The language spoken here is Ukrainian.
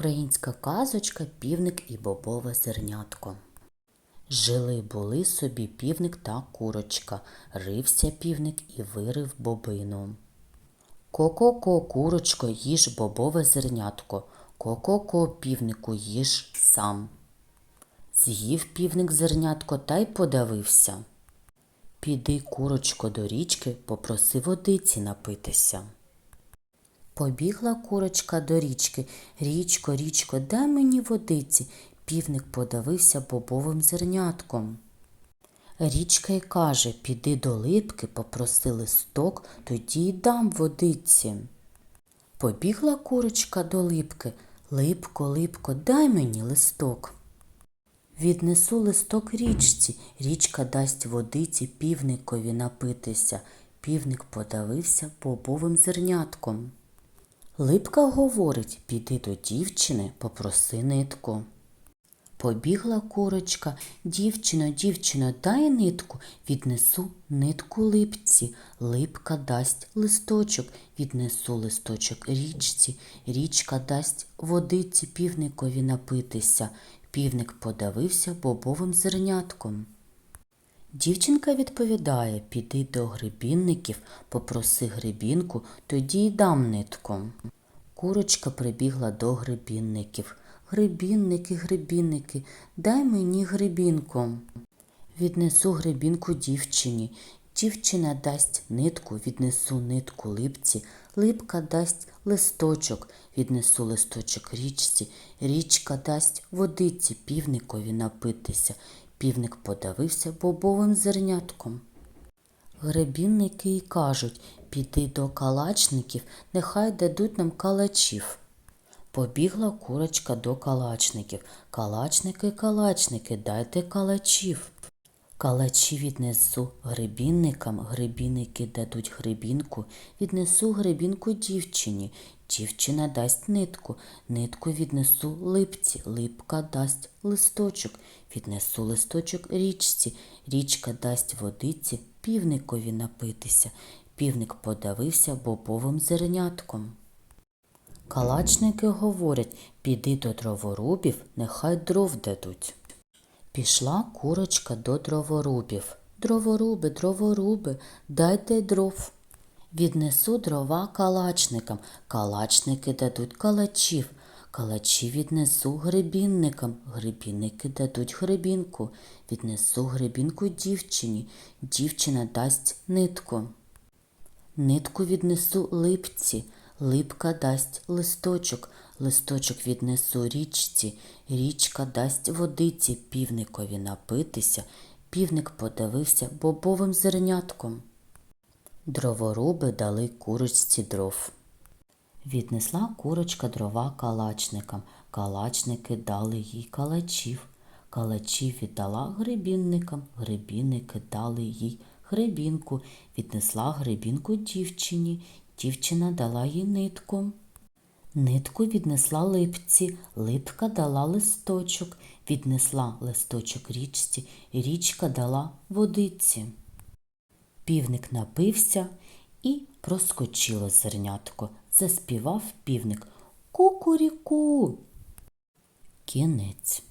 Українська казочка Півник і бобове зернятко. Жили були собі півник та курочка. Рився півник і вирив бобину. Ко-ко-ко, курочко, їж бобове зернятко. Ко-ко-ко, півнику, їж сам. З'їв півник зернятко та й подавився. Піди, курочко, до річки, попроси водиці напитися. Побігла курочка до річки. Річко, річко, дай мені водиці. Півник подавився бобовим зернятком. Річка й каже, піди до липки, попроси листок, тоді й дам водиці. Побігла курочка до липки. Липко, липко, дай мені листок. Віднесу листок річці, річка дасть водиці півникові напитися. Півник подавився бобовим зернятком. Липка говорить, піди до дівчини, попроси нитку. Побігла курочка, дівчино, дівчино, дай нитку, віднесу нитку липці. Липка дасть листочок, віднесу листочок річці. Річка дасть водиці півникові напитися. Півник подавився бобовим зернятком. Дівчинка відповідає, піди до грибінників, попроси грибінку, тоді й дам нитку. Курочка прибігла до грибінників. Грибінники, грибінники, дай мені грибінку. Віднесу грибінку дівчині. Дівчина дасть нитку, віднесу нитку липці, липка дасть листочок, віднесу листочок річці, річка дасть водиці півникові напитися. Півник подавився бобовим зернятком. Гребінники й кажуть, піди до калачників, нехай дадуть нам калачів. Побігла курочка до калачників. Калачники, калачники, дайте калачів. Калачі віднесу гребінникам, гребінники дадуть гребінку, віднесу гребінку дівчині. Дівчина дасть нитку, нитку віднесу липці, липка дасть листочок, віднесу листочок річці, річка дасть водиці, півникові напитися. Півник подавився бобовим зернятком. Калачники говорять, піди до дроворубів, нехай дров дадуть. Пішла курочка до дроворубів. Дроворуби, дроворуби, дайте дров. Віднесу дрова калачникам, калачники дадуть калачів, калачі віднесу гребінникам, гребінники дадуть гребінку, віднесу гребінку дівчині, дівчина дасть нитку. Нитку віднесу липці, липка дасть листочок, листочок віднесу річці, річка дасть водиці. Півникові напитися, півник подавився бобовим зернятком. Дроворуби дали курочці дров. Віднесла курочка дрова калачникам, калачники дали їй калачів. Калачів віддала гребінникам, гребінники дали їй гребінку, віднесла гребінку дівчині, дівчина дала їй нитку. Нитку віднесла липці, липка дала листочок, віднесла листочок річці, річка дала водиці. Півник напився і проскочило зернятко. Заспівав півник Кукуріку. Кінець.